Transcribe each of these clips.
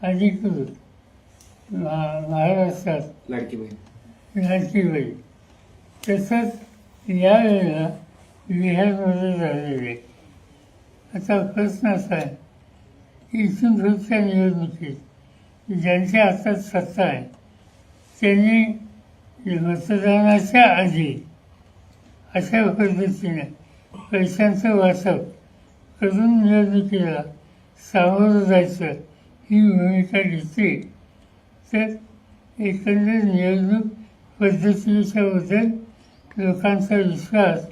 अधिकृत महा- महाराष्ट्रात लाडकी बहीण. लाडकी बाई तसंच यावेळेला बिहारमध्ये झालेले आता प्रश्न असा आहे की इथून पुढच्या निवडणुकीत ज्यांच्या हातात सत्ता आहे त्यांनी मतदानाच्या आधी अशा पद्धतीने पैशांचं वाटप करून निवडणुकीला सामोरं जायचं ही भूमिका घेते तर एकंदर निवडणूक पद्धतीच्याबद्दल लोकांचा विश्वास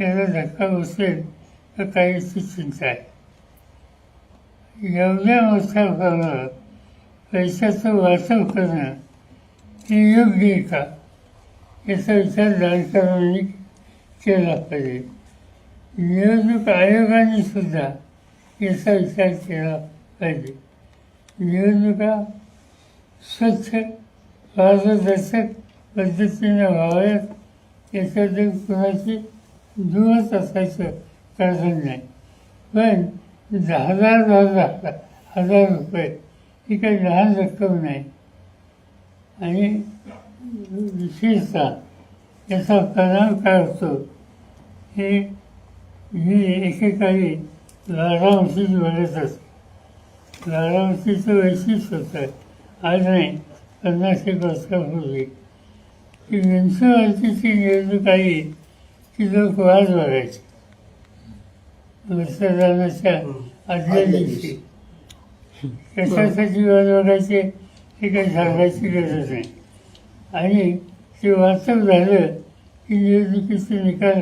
याला धक्का बसेल तर काहीची चिंता आहे. एवढ्या मोठ्या प्रमाणात पैशाचं वाटप करणं हे योग्य आहे का? याचा विचार जाणकारांनी केला पाहिजे. निवडणूक आयोगाने सुद्धा याचा विचार केला पाहिजे. निवडणुका स्वच्छ पारदर्शक पद्धतीने व्हाव्यात याच्यात कुणाची दूरच असायचं कारण नाही. पण दहा हजार दहा हजार रुपये ही काही लहान रक्कम नाही. आणि विशेषतः याचा परिणाम काय होतो? हे मी एकेकाळी लाडांशीच बोलत असतो. लाडांशीचं वैशिष्ट्य होतं. आज नाही पन्नास एक वर्षापूर्वी. की म्युन्सिपाल्टीची निवडणूक आली की लोक वाद बघायचे मतदानाच्या आदल्या दिवशी. कशासाठी वाद बघायचे हे काही सांगायची गरज नाही. आणि ते वाचक झालं की निवडणुकीचे निकाल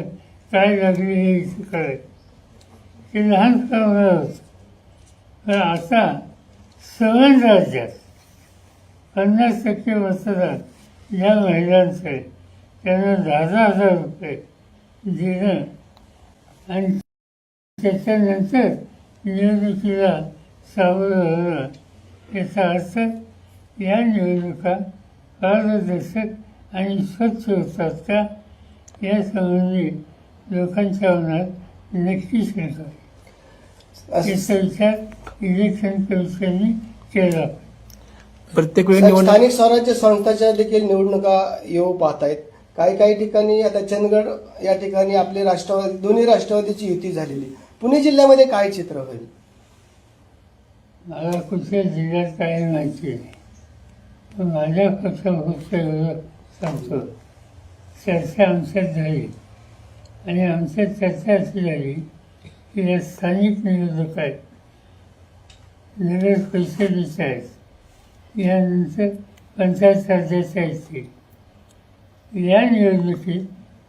काय लागले हे इथे कळायचं ते लहान प्रमाणात होतं. पण आता सवन राज्यात पन्नास टक्के मतदान या महिलांचे त्यांना दहा दहा हजार रुपये देणं आणि त्याच्यानंतर निवडणुकीला सामोरं होणं याचा अर्थ या निवडणुका पारदर्शक आणि स्वच्छ होतात का यासंबंधी लोकांच्या मनात नक्की शंका आहे. याचा विचार इलेक्शन कमिशनने केला. प्रत्येक वेळी निवडणूक स्थानिक स्वराज्य संस्थाच्या देखील निवडणुका येऊ पाहत आहेत काही काही ठिकाणी आता चंदगड या ठिकाणी आपले राष्ट्रवादी दोन्ही राष्ट्रवादीची युती झालेली. पुणे जिल्ह्यामध्ये काय चित्र होईल? मला कुठल्या जिल्ह्यात काही माहिती नाही पण माझ्या पक्षापुरतं एवढं सांगतो. चर्चा आमच्यात झाली. आणि आमच्यात चर्चा अशी झाली की या स्थानिक निवडणूक आहेत. नगर परिषदेच्या आहेत. यानंतर पंचायत राज्याच्या आहेत या निवडणुकीत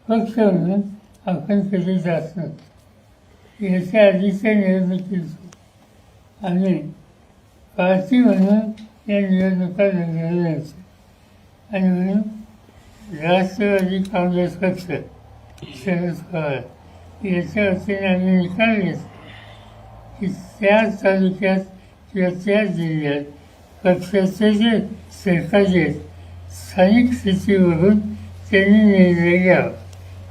पक्ष म्हणून आपण कधी जात नव्हतो. याच्या आधीच्या निवडणुकीत आम्ही पार्टी म्हणून या निवडणुका लढवल्या होत्या आणि म्हणून राष्ट्रवादी काँग्रेस पक्ष शरद पवार. याच्या वतीने आम्ही निकाल घेतला की त्या तालुक्यात किंवा त्या जिल्ह्यात पक्षाचे जे सरकारचे स्थानिक स्थितीवरून त्यांनी निर्णय घ्यावा.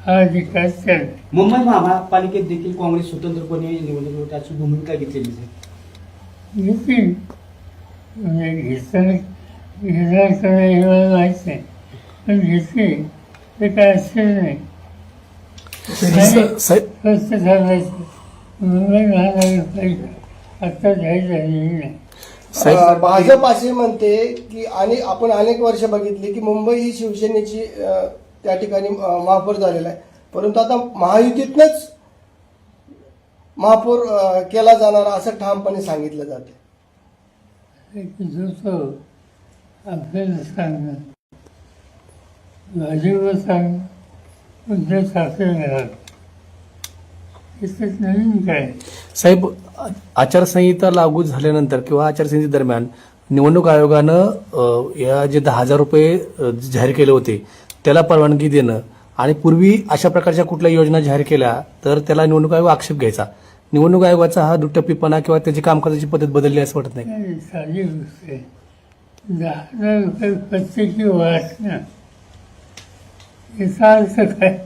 हा अधिकार त्यांना. मुंबई महापालिकेत देखील काँग्रेस स्वतंत्रपणे निवडणूक त्याची भूमिका घेतलेली आहे. घेतील म्हणजे घेताना घेणार का नाही हे मला माहीत नाही. पण घेतली. ते काय असेल नाही. स्वस्त झालेली नाही. अं, भाजप असे म्हणते की आणि आपण अनेक वर्ष बघितली की मुंबई ही शिवसेनेची अं, त्या ठिकाणी अं, महापौर झालेला आहे. परंतु आता महायुतीतनंच महापौर अं, केला जाणार असं ठामपणे सांगितलं जाते. आपल्याला सांगणं. सांगणं उद्धव ठाकरे नवीन काय साहेब आचारसंहिता लागू झाल्यानंतर किंवा आचारसंहिते दरम्यान निवडणूक आयोगानं अ, या जे दहा हजार रुपये अ, जाहीर केले होते त्याला परवानगी देणं आणि पूर्वी अशा प्रकारच्या कुठल्या योजना जाहीर केल्या तर त्याला निवडणूक आयोग आक्षेप घ्यायचा. निवडणूक आयोगाचा हा दुट्टप्पीपणा किंवा त्याची कामकाजाची पद्धत बदलली असं वाटत नाही साधी गोष्ट आहे. दहा हजार रुपये प्रत्येकी वाचणं. याचा अर्थ काय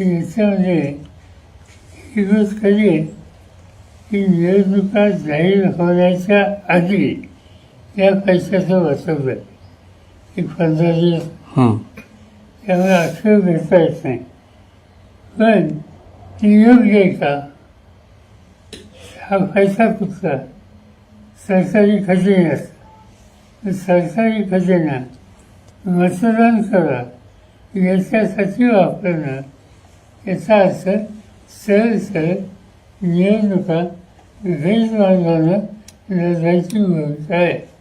याच्यामध्ये कधी आहे? की निवडणुका जाहीर होण्याच्या आधी या पैशाचं वाचवलं एक पंधरा दिवस. त्यामुळे आक्षेप घेता येत नाही. पण ती योग्य आहे का? हा पैसा कुठला? सरकारी खजिन्यात सरकारी खजिना मतदान करा. याच्यासाठी वापरणं. याचा अर्थ सरळ सरळ निवडणुका गैरमार्गानं लढायची भूमिका आहे.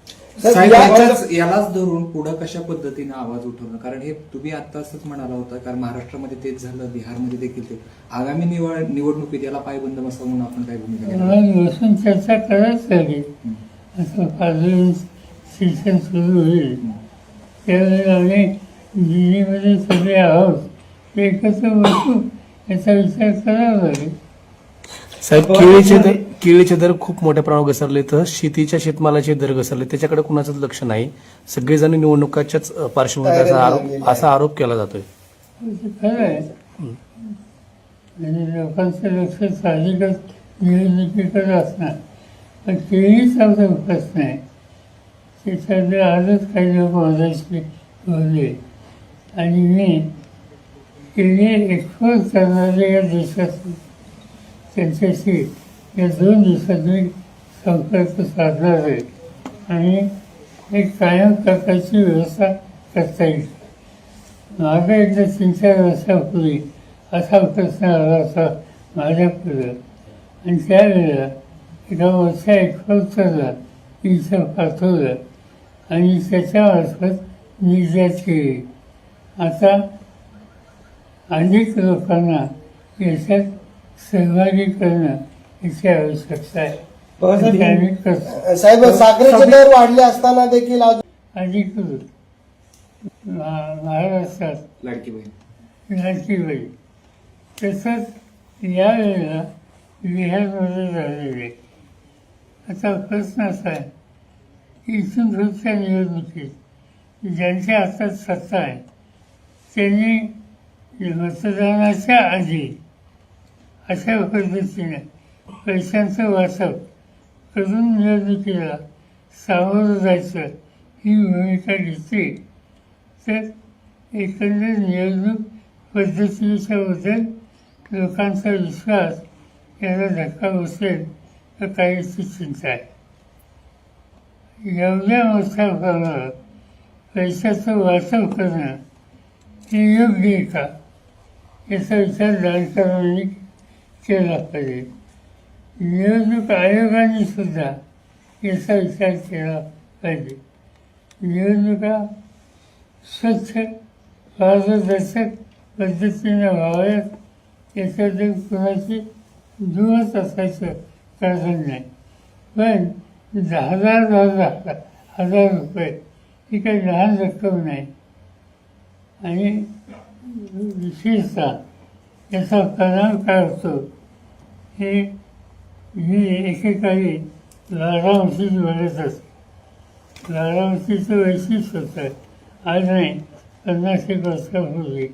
साहेब या- याच्याच यालाच धरून पुढं कशा पद्धतीनं आवाज उठवणं कारण हे तुम्ही आता असंच म्हणाला होता कारण महाराष्ट्रामध्ये तेच झालं बिहारमध्ये देखील ते. आगामी निवड निवडणुकीत याला पायबंद बसावं म्हणून आपण काय भूमिका घेणार? बसून चर्चा करायच लागेल असं शिक्षण सुरू होईल. त्यावेळेला आम्ही दिल्लीमध्ये सगळे आहोत. एकत्र बसू याचा विचार करावा लागेल साहेब केळीचे दर केळीचे दर खूप मोठ्या प्रमाणावर घसरले तर शेतीच्या शेतमालाचे दर घसरले. त्याच्याकडे कुणाचंच लक्ष नाही. सगळेजण निवडणुकाच्याच पार्श्वभूमीवर असा आरोप असा आरोप केला जातोय. खरं आहे. म्हणजे लोकांचं लक्ष साहजिकच निवडणुकीकडे असणार. पण केळीच आमचा प्रश्न आहे. त्याच्यातले आजच काही लोक मजाशी बोलले आणि मी केळी एक्सपोर्ट करणारे या देशात त्यांच्याशी या दोन दिवसात मी संपर्क साधणार आहे. आणि एक कायम प्रकारची व्यवस्था करता येईल. माझा एकदा तीन चार वर्षापूर्वी असा प्रश्न आला होता माझ्यापुढं आणि त्यावेळेला एका मोठ्या एक्सपोर्टरला इथं पाठवलं. आणि त्याच्यामार्फत निर्यात केली आता अनेक लोकांना याच्यात सहभागी करणं याची आवश्यकता आहे. साहेब साखरेचे दर वाढले असताना देखील महा- महाराष्ट्रात लाडकी बहीण लाडकी बाई तसंच यावेळेला बिहारमध्ये झालेले. आता प्रश्न असा आहे की इथून पुढच्या निवडणुकीत ज्यांच्या हातात सत्ता आहे त्यांनी मतदानाच्या आधी अशा पद्धतीने पैशांचं वाटप करून निवडणुकीला सामोरं जायचं ही भूमिका घेतली. तर एकंदर निवडणूक पद्धतीच्याबद्दल लोकांचा विश्वास याला धक्का बसेल तर काहीची चिंता आहे. एवढ्या मोठ्या पैशाचं वाटप करणं हे योग्य आहे का? याचा विचार जाणकारांनी केला पाहिजे. निवडणूक आयोगाने सुद्धा याचा विचार केला पाहिजे. निवडणुका स्वच्छ पारदर्शक पद्धतीने व्हाव्यात याच्यात कुणाची दूरच असायचं कारण नाही. पण हजार दहा हजार हजार रुपये. ही काही लहान रक्कम नाही. आणि विशेषतः याचा परिणाम काय होतो? हे मी एकेकाळी लाडांशीच बोलत असते. लाडांशीचं वैशिष्ट्य होतं आज नाही पन्नास एक वर्षापूर्वी.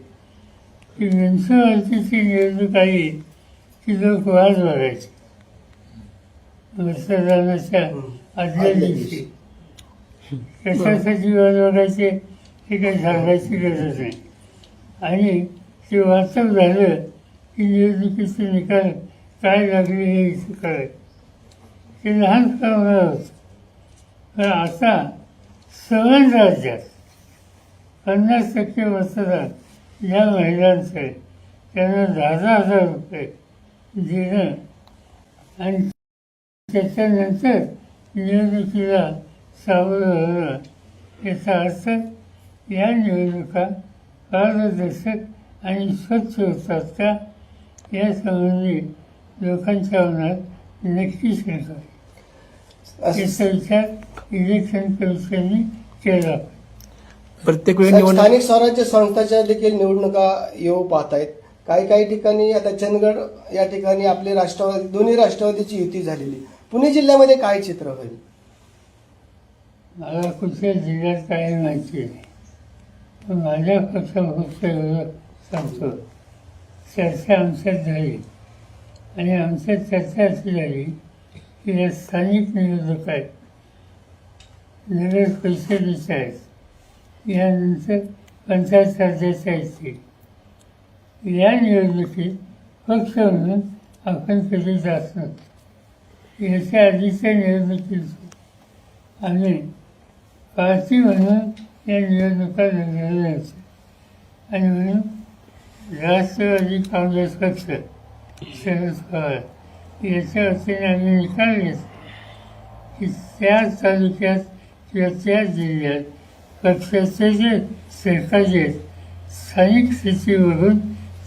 की म्युन्सिपाल्टीची निवडणूक आली की लोक वाद बघायचे मतदानाच्या आदल्या दिवशी. कशासाठी हे काही सांगायची गरज नाही. आणि ते वास्तव झालं की निवडणुकीचे निकाल काय लागले हे इथे कळायचं ते लहान प्रमाणात होतं. पण आता सवन राज्यात पन्नास टक्के मतदान या महिलांचं आहे. त्यांना दहा दहा हजार रुपये देणं आणि त्याच्यानंतर निवडणुकीला सामोरं होणं याचा अर्थ या निवडणुका पारदर्शक आणि स्वच्छ होतात का यासंबंधी लोकांच्या मनात नक्की शंका. याचा विचार इलेक्शन कमिशनने केला. प्रत्येक वेळी निवडणूक स्थानिक स्वराज्य संस्थाच्या देखील निवडणुका येऊ पाहत आहेत काही काही ठिकाणी आता चंदगड या ठिकाणी आपली राष्ट्रवादी दोन्ही राष्ट्रवादीची युती झालेली. पुणे जिल्ह्यामध्ये काय चित्र होईल? मला कुठल्या जिल्ह्यात काही माहिती आहे पण माझ्या पक्षापुरतं एवढं सांगतो. चर्चा आमच्यात झाली. आणि आमच्या चर्चा अशी झाली की या स्थानिक निवडणूक आहेत. नगर परिषदेच्या आहेत. यानंतर पंचायत राज्याच्या आहेत या निवडणुकीत पक्ष म्हणून आपण कधी जात नव्हतो. याच्या आधीच्या निवडणुकीत आम्ही पार्टी म्हणून या निवडणुका लढलेल्या नव्हत्या आणि म्हणून राष्ट्रवादी काँग्रेस पक्ष शरद पवार याच्या वतीने आम्ही निकाल घेतला. की त्या तालुक्यात किंवा त्या जिल्ह्यात पक्षाचे जे सरकारचे आहेत, स्थानिक स्थितीवरून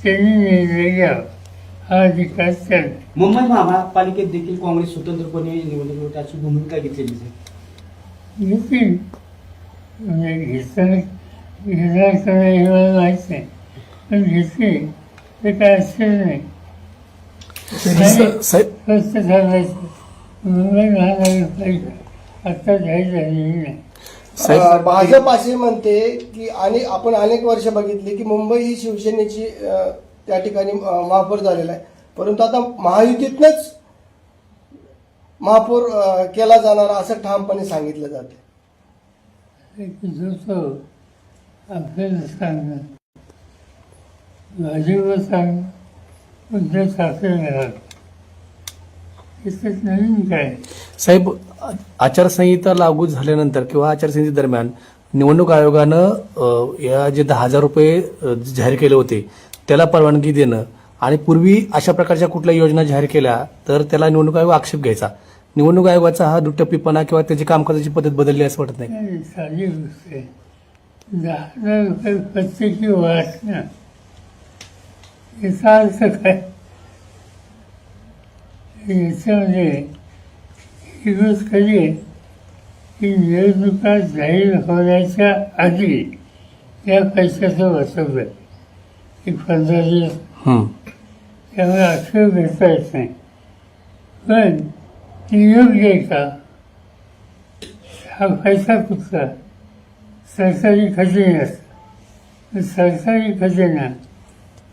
त्यांनी निर्णय घ्यावा. हा मुंबई महापालिकेत देखील काँग्रेस स्वतंत्रपणे निवडणूक त्याची भूमिका घेतलेली आहे. म्हणजे घेताना घेणार का नाही हे मला माहीत नाही पण घेतली ते काय असेल नाही. स- साहेब स्वस्त सांगायचं मुंबई महानगरपालिका आत्ता जाहीर झालेली नाही. साहेब अं, भाजप असे म्हणते की आणि आपण अनेक वर्ष बघितली की मुंबई ही शिवसेनेची अं, त्या ठिकाणी महापौर झालेला आहे. परंतु आता महायुतीतनंच महापौर केला जाणार असं ठामपणे सांगितलं जाते आपल्याला सांगणं उद्धव ठाकरे साहेब आचारसंहिता लागू झाल्यानंतर किंवा आचारसंहिते दरम्यान निवडणूक आयोगानं या जे दहा हजार रुपये जाहीर केले होते त्याला परवानगी देणं आणि पूर्वी अशा प्रकारच्या कुठल्या योजना जाहीर केल्या तर त्याला निवडणूक आयोग आक्षेप घ्यायचा. निवडणूक आयोगाचा हा दुटप्पीपणा किंवा त्याची कामकाजाची पद्धत बदलली असं वाटत नाही. साधी गोष्ट आहे. दहा रुपये प्रत्येकी वाचणं याचा अर्थ काय? याच्यामध्ये ही गोष्ट कधी आहे? की निवडणुका जाहीर होण्याच्या आधी या पैशाचं वसवलं पंधरा दिवस हं. त्यामुळे आक्षेप घेता येत नाही पण योग्य आहे का? हा पैसा कुठला सरकारी खजिन्यात सरकारी खजिना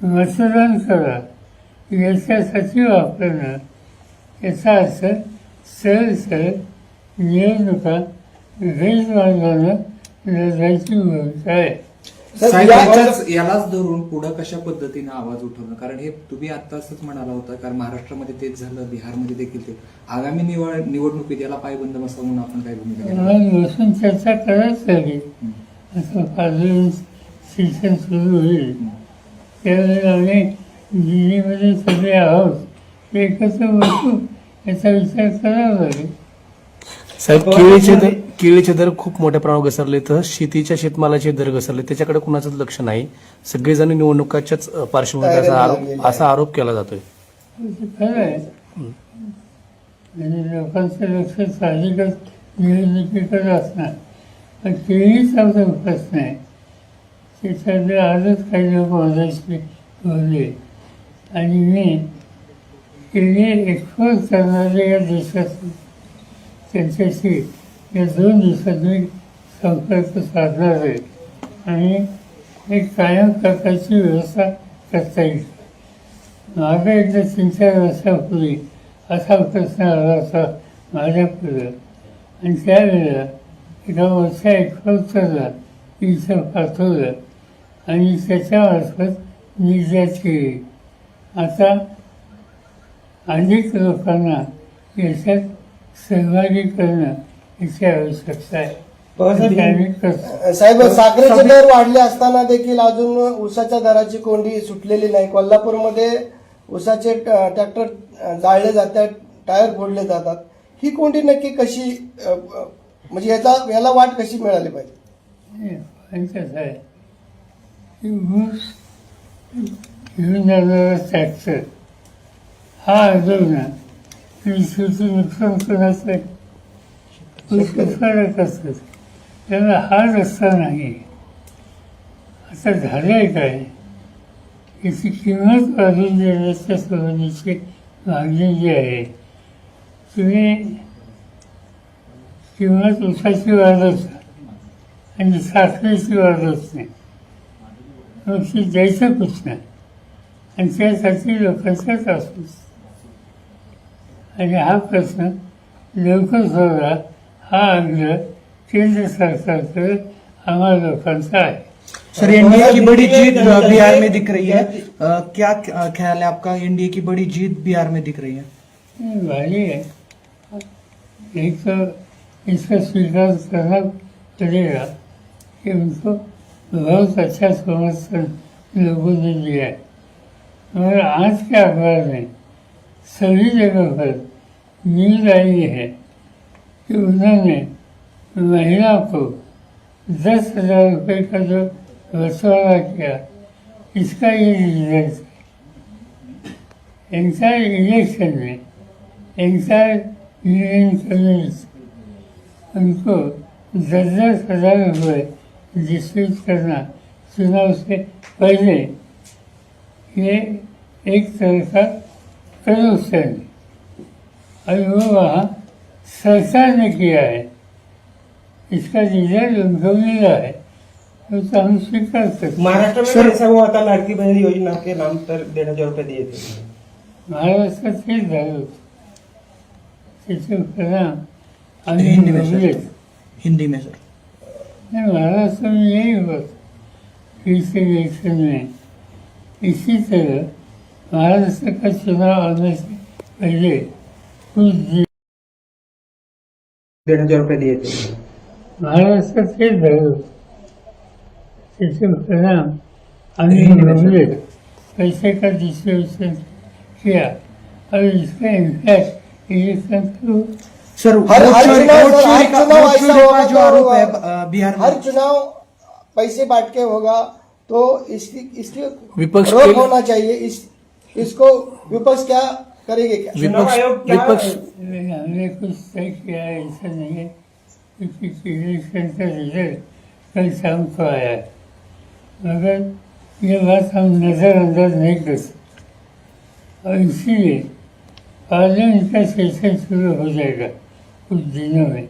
मतदान करा. याच्यासाठी वापरणं. याचा अर्थ सरळ सरळ निवडणुका गैरमार्गानं लढायची भूमिका आहे. साहेब याच्याच- यालाच धरून पुढं कशा पद्धतीनं आवाज उठवणं कारण हे तुम्ही आता असंच म्हणाला होता कारण महाराष्ट्रामध्ये तेच झालं बिहारमध्ये देखील ते आगामी निवड निवडणुकीत याला पायबंद बसावं म्हणून आपण काय भूमिका घेणार? मग बसून चर्चा करायच लागेल असं शिक्षण सुरू होईल. त्यावेळेला आम्ही दिल्लीमध्ये सगळे आहोत. एकत्र बसू याचा विचार करावा. लागेल साहेब केळीचे दर केळीचे दर खूप मोठ्या प्रमाणावर घसरले तर शेतीच्या शेतमालाचे दर घसरले. त्याच्याकडे कुणाचंच लक्ष नाही. सगळेजण निवडणुकाच्याच पार्श्वभूमीवर असा आरोप असा आरोप केला जातोय. लोकांचं लक्ष साहजिकच निवडणुकीकडे असणार पण केळीच प्रश्न आहे आजच काही लोक माझ्याशी बोलले आणि मी केळी एक्सपोज करणारे या देशात त्यांच्याशी या दोन दिवसात मी संपर्क साधला आहे आणि एक कायम प्रकारची व्यवस्था करता येईल. माझा एकदा तीन चार वर्षापूर्वी असा प्रश्न आला होता माझ्यापुढं आणि त्यावेळेला एका मोठ्या एक्सपोजरला इथं पाठवलं आणि त्याच्यामार्फत निर्यात केली. आता अनेक लोकांना याच्यात सहभागी करणं आवश्यकता आहे. साहेब साखरेचे दर वाढले असताना देखील अजून ऊसाच्या दराची कोंडी सुटलेली नाही. कोल्हापूरमध्ये ऊसाचे ट- ट्रॅक्टर जाळले जातात टायर फोडले जातात. ही कोंडी नक्की कशी म्हणजे याचा याला वाट कशी मिळाली पाहिजे? ट्रॅक्टर हा कृषीचं नुकसान कोणाचं आहे फरक हा रस्ता नाही. आता झालंय काय? याची किंमत वाढून देण्याच्या संबंधीची मागणी जी आहे तुम्ही किंमत उसाची वाढवता आणि साखरेची वाढवत नाही. मग ती द्यायचं आणि त्यासाठी लोकांचा त्रास आणि हा प्रश्न लवकर सोडा हा आग्रह केंद्र सरकारकडे आम्हा लोकांचा आहे सर एनडीए की बड़ी जीत बिहार में दिख रही है। अ, क्या ख्याल है आपका? एनडीए की बड़ी जीत बिहार में दिख रही है। भाई है एक तो इसका स्वीकार करना पड़ेगा कि उनको बहुत अच्छा समर्थन लोगों ने दिया है। मगर आज के अखबार में सभी जगह पर न्यूज़ आई है। कि उन्होंने महिला को दस हजार रुपये का जो बंटवारा किया इसका ये रिजल्ट है इलेक्शन में इंसार यूनियन कम्युनिस्ट उनको दस दस हजार रुपये डिस्ट्रीब्यूट करना चुनाव से पहले। ये एक तरह का करप्शन और वो वहाँ सरकार ने किया है। इसका रिज़ल्ट उनको मिला है। तो, हम स्वीकार हैं। महाराष्ट्र में ऐसा हुआ था लाड़की बहन योजना के नाम पर डेढ़ हज़ार रुपए दिए थे? महाराष्ट्रात तेच झालं होतं त्याचे परिणाम आम्ही हिंदी में सर. हिंदी में सर। नहीं महाराष्ट्र में यही हुआ। इस इलेक्शन में। इसी तरह महाराष्ट्र का चुनाव आने से पहले कुछ दिन डेढ़ हजार रुपए दिए थे महाराष्ट्रात तेच झालं होतं त्याचे परिणाम आम्ही हिंदी में सर. भोगलेत. पैसे का डिस्ट्रीब्यूशन किया और इसका इम्पैक्ट इलेक्शन को सर हर- वोट हर चोरी चुनाव वोट सर, चोरी हर का चुनाव वोट ऐसा चोरी होगा का जो तो आरोप है अ, बिहार हर में चुनाव पैसे बांट के होगा तो इसकी इसकी विपक्ष रोक के- होना चाहिए इस इसको विपक्ष क्या करेंगे क्या? चुनाव विपक्ष आयोग क्या- विपक्ष हमने कुछ तय किया है ऐसा नहीं है क्योंकि इलेक्शन का रिजल्ट कल शाम को आया है। मगर ये बात हम नज़रअंदाज नहीं कर सकते। और इसीलिए पार्लियामेंट का सेशन शुरू हो जाएगा कुछ दिनों में।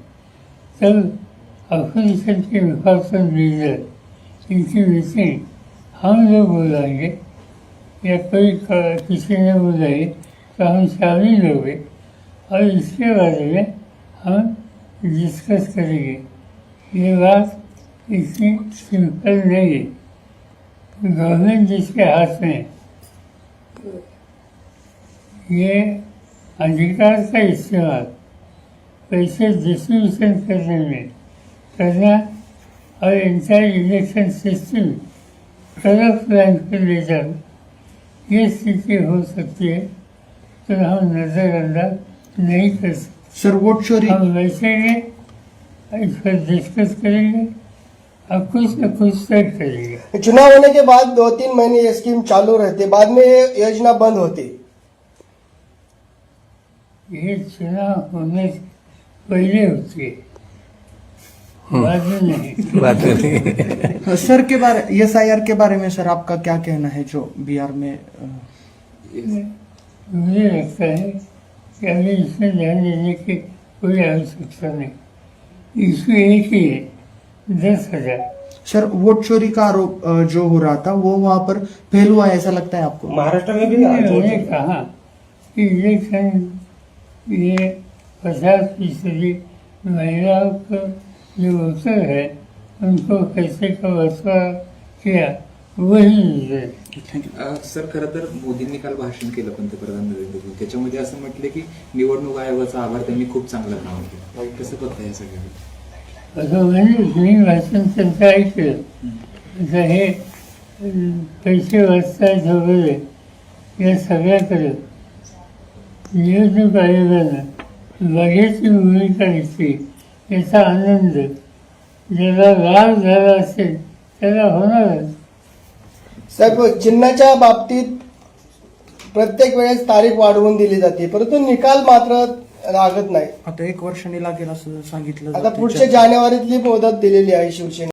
तब अपोजिशन के रिपब्लिकन लीडर इनकी मीटिंग हम लोग बुलाएंगे या कोई क- किसी ने बुलाई तो हम शामिल होंगे और इसके बारे में हम डिस्कस करेंगे। ये बात इतनी सिंपल नहीं है। गवर्नमेंट जिसके हाथ में ये अधिकार का इस्तेमाल पैसे डिस्ट्रीब्यूशन करने में करना और entire election system corrupt line पर ले जाना, ये स्थिति हो सकती है। तो हम नज़रअंदाज नहीं कर सकते। सर वोट चोरी हम बैठेंगे इस पर डिस्कस करेंगे और कुछ न कुछ तय करेंगे। चुनाव होने के बाद दो तीन महीने ये स्कीम चालू रहती बाद में ये योजना बंद होती। ये चुनाव होने से पहले होती है। बाद में नहीं। बात नहीं। सर के बारे एस आई आर के बारे में सर आपका क्या कहना है जो बिहार में मुझे लगता है कि अभी इसमें ध्यान देने की कोई आवश्यकता नहीं। इसमें एक ही है दस हज़ार। सर वोट चोरी का आरोप जो हो रहा था वो वहाँ पर फेल हुआ है ऐसा लगता है आपको? महाराष्ट्र में भी उन्होंने कहा कि इलेक्शन ये पचास फ़ीसदी महिलाओं का जो अवसर है उनको पैसे का बंटवारा किया सर खरं तर मोदींनी काल भाषण केलं पंतप्रधान नरेंद्र मोदी. त्याच्यामध्ये असं म्हटलं की निवडणूक आयोगाचा आभार त्यांनी खूप चांगलं काम केलं कसं बघताय हे सगळं असं म्हणजे मी भाषण त्यांचं ऐकलं. आता हे पैसे वाचतायत वगैरे या सगळ्याकडे निवडणूक आयोगानं बघ्याची भूमिका घेतली. याचा आनंद. ज्याला लाभ झाला असेल त्याला होणारच. साहेब चिन्हाच्या बाबतीत प्रत्येक वेळेस तारीख वाढवून दिली जाते परंतु निकाल मात्र लागत नाही आता एक वर्षाने लागेल असं सांगितलं आता. पुढच्या जानेवारीतली मुदत दिलेली आहे शिवसेने